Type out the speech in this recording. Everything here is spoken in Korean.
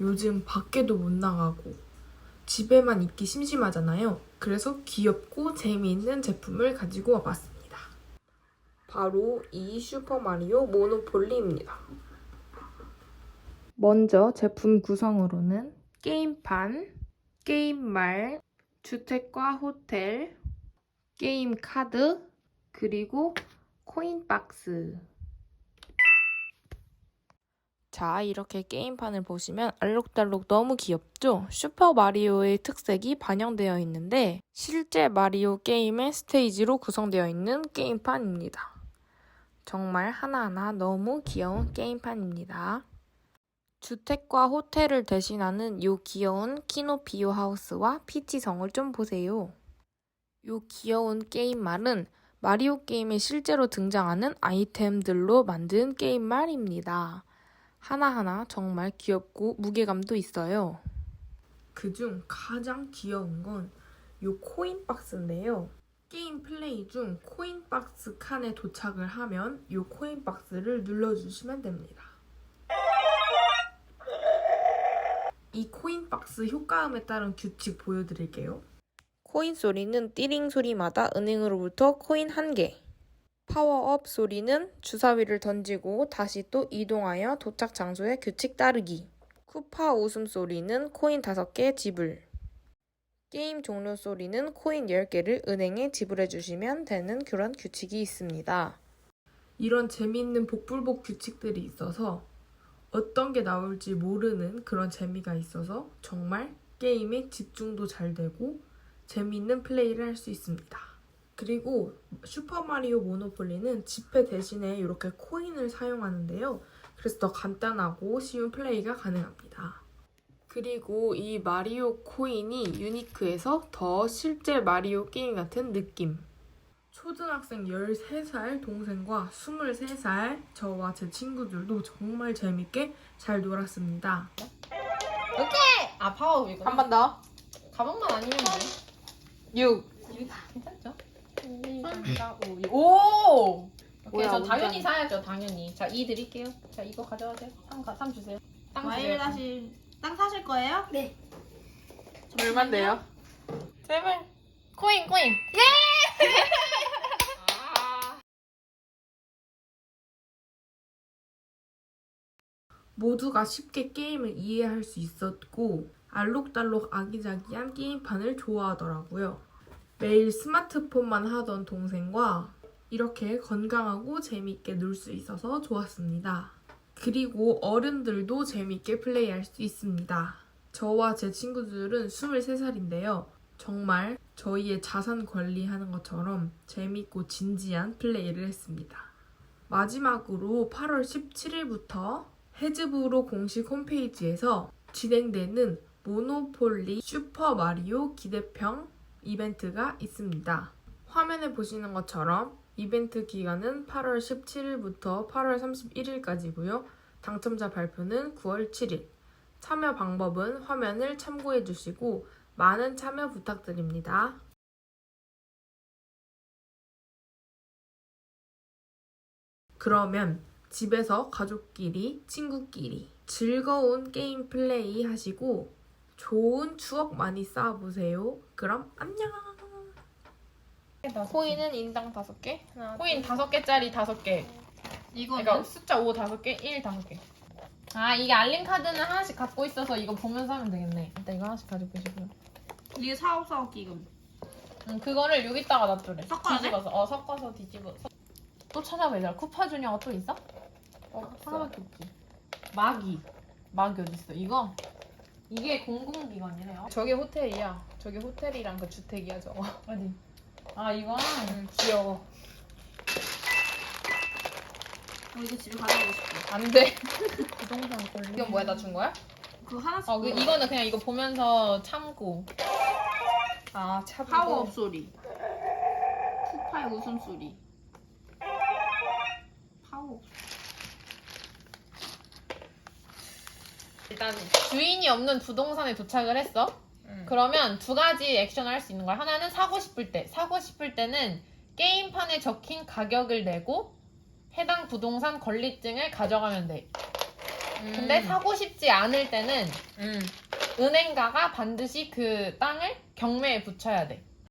요즘 밖에도 못 나가고 집에만 있기 심심하잖아요. 그래서 귀엽고 재미있는 제품을 가지고 와봤습니다. 바로 이 슈퍼마리오 모노폴리입니다. 먼저 제품 구성으로는 게임판, 게임말, 주택과 호텔, 게임 카드, 그리고 코인 박스. 자, 이렇게 게임판을 보시면 알록달록 너무 귀엽죠? 슈퍼 마리오의 특색이 반영되어 있는데 실제 마리오 게임의 스테이지로 구성되어 있는 게임판입니다. 정말 하나하나 너무 귀여운 게임판입니다. 주택과 호텔을 대신하는 요 귀여운 키노피오 하우스와 피치성을 좀 보세요. 요 귀여운 게임말은 마리오 게임에 실제로 등장하는 아이템들로 만든 게임말입니다. 하나하나 정말 귀엽고 무게감도 있어요. 그중 가장 귀여운 건요 코인 박스인데요. 게임 플레이 중 코인 박스 칸에 도착을 하면 요 코인 박스를 눌러주시면 됩니다. 이 코인 박스 효과음에 따른 규칙 보여드릴게요. 코인 소리는 띠링 소리마다 은행으로부터 코인 1개. 파워업 소리는 주사위를 던지고 다시 또 이동하여 도착 장소에 규칙 따르기. 쿠파 웃음 소리는 코인 5개 지불. 게임 종료 소리는 코인 10개를 은행에 지불해 주시면 되는 그런 규칙이 있습니다. 이런 재미있는 복불복 규칙들이 있어서 어떤 게 나올지 모르는 그런 재미가 있어서 정말 게임에 집중도 잘 되고 재미있는 플레이를 할 수 있습니다. 그리고 슈퍼마리오 모노폴리는 지폐 대신에 이렇게 코인을 사용하는데요. 그래서 더 간단하고 쉬운 플레이가 가능합니다. 그리고 이 마리오 코인이 유니크해서 더 실제 마리오 게임 같은 느낌. 초등학생 13살 동생과 23살 저와 제 친구들도 정말 재밌게 잘 놀았습니다. 아 파워업이고 한번 더. 가방만 아니면 돼 6. 괜찮죠? 3, 4, 5, 6. 오! 그래서 뭐야, 당연히. 사야죠 당연히 자2 드릴게요 자 이거 가져가세요 3, 가, 3 주세요 땅 과일 주세요. 다시 땅 사실 거예요? 네. 얼만데요? 제발. 코인 코인 모두가 쉽게 게임을 이해할 수 있었고 알록달록 아기자기한 게임판을 좋아하더라고요. 매일 스마트폰만 하던 동생과 이렇게 건강하고 재밌게 놀 수 있어서 좋았습니다. 그리고 어른들도 재밌게 플레이할 수 있습니다. 저와 제 친구들은 23살인데요. 정말 저희의 자산 관리하는 것처럼 재밌고 진지한 플레이를 했습니다. 마지막으로 8월 17일부터 해즈브로 공식 홈페이지에서 진행되는 모노폴리 슈퍼 마리오 기대평 이벤트가 있습니다. 화면에 보시는 것처럼 이벤트 기간은 8월 17일부터 8월 31일까지고요. 당첨자 발표는 9월 7일. 참여 방법은 화면을 참고해 주시고 많은 참여 부탁드립니다. 그러면 집에서 가족끼리, 친구끼리 즐거운 게임 플레이 하시고 좋은 추억 많이 쌓아보세요. 그럼 안녕! 코인은 인당 5개. 하나, 코인 5개짜리 5개 이거는 그러니까 숫자 5 5개 1 5개 아 이게 알림 카드는 하나씩 갖고 있어서 이거 보면서 하면 되겠네 일단 이거 하나씩 가지고 계시고요 이게 사업 사업 기금. 음, 그거를 여기다가 놔두래 섞어야 돼? 뒤집어서 어 섞어서 뒤집어 서... 또 찾아봐 얘들아 쿠파 주니어가 또 있어? 어 하나밖에 없지 마기 마기 어딨어 이거? 이게 공공기관이래요 저게 호텔이야 저게 호텔이랑 그 주택이야 저거 어디? 아 이거? 음, 귀여워 어, 이거 집에 가져가고 싶어. 안 돼 부동산 권리 이건 뭐야 나 준 거야? 그거 하나씩. 어 그, 이거는 그냥 이거 보면서 참고 아 참고 파워업 소리. 푸파의 웃음소리. 파워업. 일단 주인이 없는 부동산에 도착을 했어. 음. 그러면 두 가지 액션을 할 수 있는 거야. 하나는 사고 싶을 때. 사고 싶을 때는 게임판에 적힌 가격을 내고 해당 부동산 권리증을 가져가면 돼. 근데 사고 싶지 않을 때는 음. 은행가가 반드시 그 땅을 경매에 붙여야 돼.